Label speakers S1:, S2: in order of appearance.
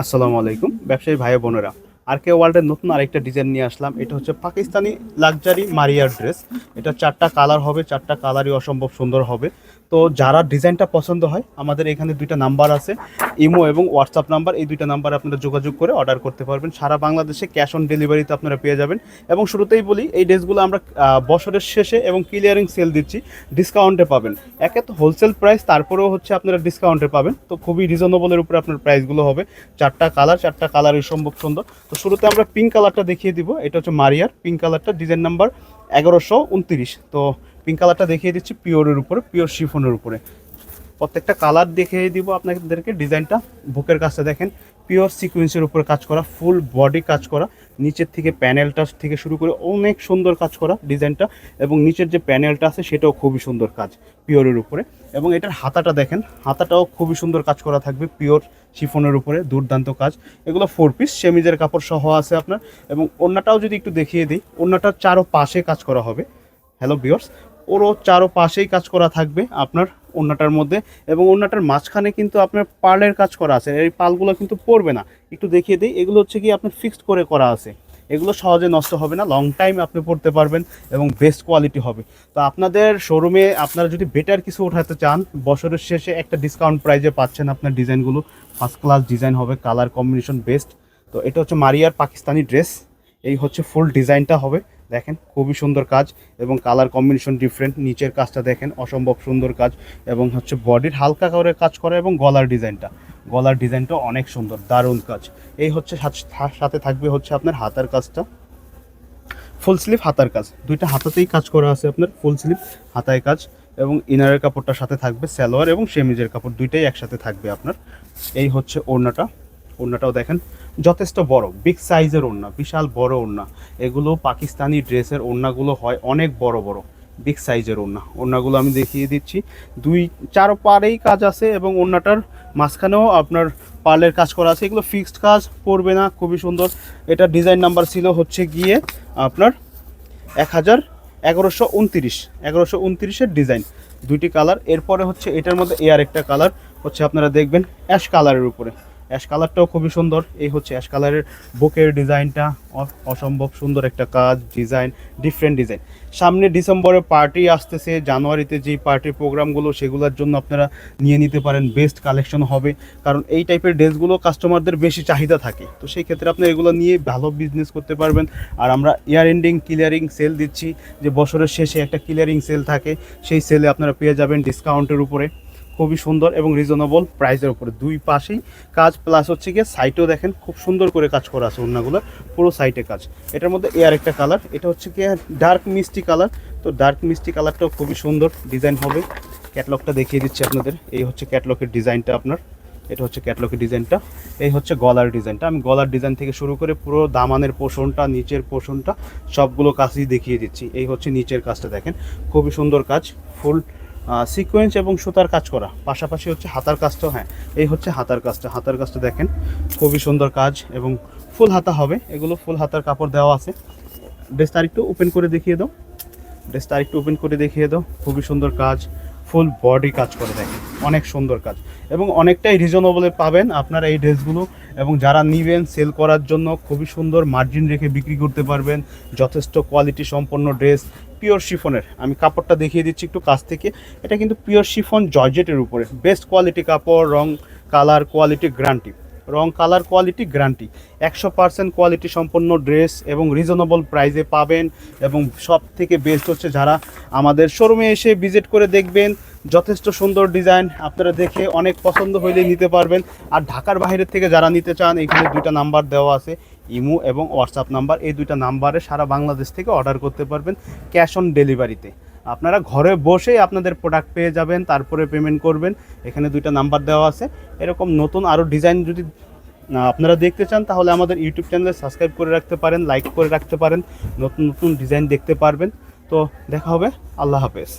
S1: আসসালামু আলাইকুম ব্যবসায়ী ভাই বোনেরা। আর কে ওয়ার্ল্ডের নতুন আরেকটা ডিজাইন নিয়ে আসলাম, এটা হচ্ছে পাকিস্তানি লাক্সারি মারিয়ার ড্রেস। এটা চারটা কালার হবে, চারটা কালারই অসম্ভব সুন্দর হবে। তো যারা ডিজাইনটা পছন্দ হয়, আমাদের এখানে দুইটা নাম্বার আছে, ইমো এবং হোয়াটসঅ্যাপ নাম্বার, এই দুইটা নাম্বারে আপনারা যোগাযোগ করে অর্ডার করতে পারবেন। সারা বাংলাদেশে ক্যাশ অন ডেলিভারিতে আপনারা পেয়ে যাবেন। এবং শুরুতেই বলি, এই ড্রেসগুলো আমরা বছরের শেষে এবং ক্লিয়ারিং সেল দিচ্ছি ডিসকাউন্টে পাবেন। একে তো হোলসেল প্রাইস তারপরেও হচ্ছে আপনারা ডিসকাউন্টে পাবেন। তো খুবই রিজনেবলের উপরে আপনার প্রাইসগুলো হবে। চারটা কালার, চারটা কালারই সম্ভব সুন্দর। তো শুরুতে আমরা পিঙ্ক কালারটা দেখিয়ে দিব। এটা হচ্ছে মারিয়ার। পিঙ্ক কালারটা ডিজাইন নাম্বার এগারোশো উনত্রিশ। তো পিঙ্ক কালারটা দেখিয়ে দিচ্ছি পিওরের উপরে পিওর শিফনের উপরে। প্রত্যেকটা কালার দেখিয়ে দিব আপনাদেরকে। ডিজাইনটা বুকের কাছে দেখেন। পিওর সিকোয়েন্সের উপরে কাজ করা ফুল বডি কাজ করা। নিচের থেকে প্যানেলটা থেকে শুরু করে অনেক সুন্দর কাজ করা ডিজাইনটা। এবং নিচের যে প্যানেলটা আছে, সেটাও খুবই সুন্দর কাজ পিওরের উপরে। এবং এটার হাতাটা দেখেন, হাতাটাও খুবই সুন্দর কাজ করা থাকবে পিওর শিফনের উপরে, দুর্দান্ত কাজ। এগুলো ফোর পিস সেমিজের কাপড় সহ আছে আপনার। এবং ওড়নাটাও যদি একটু দেখিয়ে দিই, ওড়নাটার চারো পাশে কাজ করা হবে। হ্যালো বিয়র্স ওরও চারো পাশেই কাজ করা থাকবে আপনার। ওড়নাটার মধ্যে এবং ওড়নাটার মাঝখানে কিন্তু আপনার পার্লের কাজ করা আছে। এই পালগুলো কিন্তু পড়বে না। একটু দেখিয়ে দিই। এগুলো হচ্ছে কি আপনার ফিক্সড করে করা আছে। এগুলো সহজে নষ্ট হবে না। লং টাইম আপনি পড়তে পারবেন এবং বেস্ট কোয়ালিটি হবে। তো আপনাদের শোরুমে আপনারা যদি বেটার কিছু ওঠাতে চান, বছরের শেষে একটা ডিসকাউন্ট প্রাইজে পাচ্ছেন আপনার ডিজাইনগুলো ফার্স্ট ক্লাস ডিজাইন হবে কালার কম্বিনেশন বেস্ট তো এটা হচ্ছে মারিয়ার পাকিস্তানি ড্রেস এই হচ্ছে ফুল ডিজাইনটা হবে। দেখেন, খুবই সুন্দর কাজ এবং কালার কম্বিনেশন ডিফারেন্ট নিচের কাজটা দেখেন, অসম্ভব সুন্দর কাজ এবং হচ্ছে বডির হালকা করে কাজ করা এবং গলার ডিজাইনটা গলার ডিজাইনটা অনেক সুন্দর, দারুণ কাজ। এই হচ্ছে সাথ- থাকবে হচ্ছে আপনার হাতার কাজটা। ফুল স্লিভ হাতার কাজ। দুইটা হাতাতেই কাজ করা আছে আপনার ফুল স্লিভ হাতায় কাজ এবং ইনারের কাপড়টার সাথে থাকবে স্যালোয়ার এবং সেমিজের কাপড়, দুইটাই একসাথে থাকবে আপনার। এই হচ্ছে ওড়নাটা, ওড়নাটাও দেখেন যথেষ্ট বড় বিগ সাইজের ওড়না, বিশাল বড় ওড়না। এগুলো পাকিস্তানি ড্রেসের ওড়নাগুলো হয় অনেক বড় বড় বিগ সাইজের ওড়না। ওড়নাগুলো আমি দেখিয়ে দিচ্ছি। দুই, চার পারেই কাজ আছে এবং ওড়নাটার মাঝখানেও আপনার পার্লের কাজ করা আছে। এগুলো ফিক্সড কাজ পড়বে না, খুবই সুন্দর। এটা ডিজাইন নাম্বার ছিল হচ্ছে গিয়ে আপনার এক হাজার এগারোশো উনতিরিশ, এগারোশো উনতিরিশের ডিজাইন দুইটি কালার এরপরে হচ্ছে এটার মধ্যে এয়ার একটা কালার হচ্ছে আপনারা দেখবেন অ্যাশ কালারের উপরে। অ্যাশ কালারটাও খুবই সুন্দর। এই হচ্ছে অ্যাশ কালারের বুকের ডিজাইনটা। অসম্ভব সুন্দর একটা কাজ, ডিজাইন ডিফারেন্ট ডিজাইন সামনে ডিসেম্বরে পার্টি আসতেছে, জানুয়ারিতে যেই পার্টির প্রোগ্রামগুলো, সেগুলোর জন্য আপনারা নিয়ে নিতে পারেন বেস্ট কালেকশন হবে। কারণ এই টাইপের ড্রেসগুলো কাস্টমারদের বেশি চাহিদা থাকে। তো সেই ক্ষেত্রে আপনি এগুলো নিয়ে ভালো বিজনেস করতে পারবেন। আর আমরা ইয়ার এন্ডিং ক্লিয়ারিং সেল দিচ্ছি, যে বছরের শেষে একটা ক্লিয়ারিং সেল থাকে, সেই সেলে আপনারা পেয়ে যাবেন ডিসকাউন্টের উপরে। খুবই সুন্দর এবং রিজনেবল প্রাইসের উপরে। দুই পাশেই কাজ প্লাস হচ্ছে গিয়ে সাইটেও দেখেন, খুব সুন্দর করে কাজ করা আছে ওড়নাগুলো, পুরো সাইটে কাজ। এটার মধ্যে এয়ার একটা কালার এটা হচ্ছে গিয়ে ডার্ক মিষ্টি কালার তো ডার্ক মিষ্টি কালারটাও খুবই সুন্দর ডিজাইন হবে। ক্যাটলগটা দেখিয়ে দিচ্ছি আপনাদের। এই হচ্ছে ক্যাটলগের ডিজাইনটা আপনার। এটা হচ্ছে ক্যাটলগের ডিজাইনটা এই হচ্ছে গলার ডিজাইনটা আমি গলার ডিজাইন থেকে শুরু করে পুরো দামানের পোষণটা, নিচের পোষণটা সবগুলো কাজই দেখিয়ে দিচ্ছি। এই হচ্ছে নিচের কাজটা দেখেন। খুবই সুন্দর কাজ ফুল সিকোয়েন্স এবং সুতার কাজ করা। পাশাপাশি হচ্ছে হাতার কাজটাও হ্যাঁ এই হচ্ছে হাতার কাজটা। হাতার কাজটা দেখেন, খুবই সুন্দর কাজ এবং ফুল হাতা হবে। এগুলো ফুল হাতার কাপড় দেওয়া আছে। ড্রেসটা আরেকটু ওপেন করে দেখিয়ে দাও। ড্রেসটা আরেকটু ওপেন করে দেখিয়ে দাও। খুবই সুন্দর কাজ। ফুল বডি কাজ করে দেখেন অনেক সুন্দর কাজ। এবং অনেকটাই রিজনেবলে পাবেন আপনারা এই ড্রেসগুলো। এবং যারা নিবেন সেল করার জন্য খুবই সুন্দর মার্জিন রেখে বিক্রি করতে পারবেন। যথেষ্ট কোয়ালিটি সম্পন্ন ড্রেস পিওর শিফনের আমি কাপড়টা দেখিয়ে দিচ্ছি একটু কাছ থেকে। এটা কিন্তু পিওর শিফন জর্জেটের উপরে। বেস্ট কোয়ালিটি কাপড়, রং কালার কোয়ালিটি গ্যারান্টি রং কালার কোয়ালিটি গ্যারান্টি। একশো পার্সেন্ট কোয়ালিটি সম্পন্ন ড্রেস এবং রিজনেবল প্রাইসে পাবেন এবং সব থেকে বেস্ট হচ্ছে যারা আমাদের শোরুমে এসে ভিজিট করে দেখবেন। যথেষ্ট সুন্দর ডিজাইন, আপনারা দেখে অনেক পছন্দ হইলে নিতে পারবেন। আর ঢাকার বাইরের থেকে যারা নিতে চান, এখানে দুইটা নাম্বার দেওয়া আছে, ইমো এবং হোয়াটসঅ্যাপ নাম্বার। এই দুইটা নাম্বারে সারা বাংলাদেশ থেকে অর্ডার করতে পারবেন ক্যাশ অন ডেলিভারিতে। আপনারা ঘরে বসেই আপনাদের প্রোডাক্ট পেয়ে যাবেন, তারপরে পেমেন্ট করবেন। এখানে দুইটা নাম্বার দেওয়া আছে। এরকম নতুন আরও ডিজাইন যদি আপনারা দেখতে চান, তাহলে আমাদের ইউটিউব চ্যানেলে সাবস্ক্রাইব করে রাখতে পারেন লাইক করে রাখতে পারেন, নতুন নতুন ডিজাইন দেখতে পারবেন। তো দেখা হবে, আল্লাহ হাফেজ।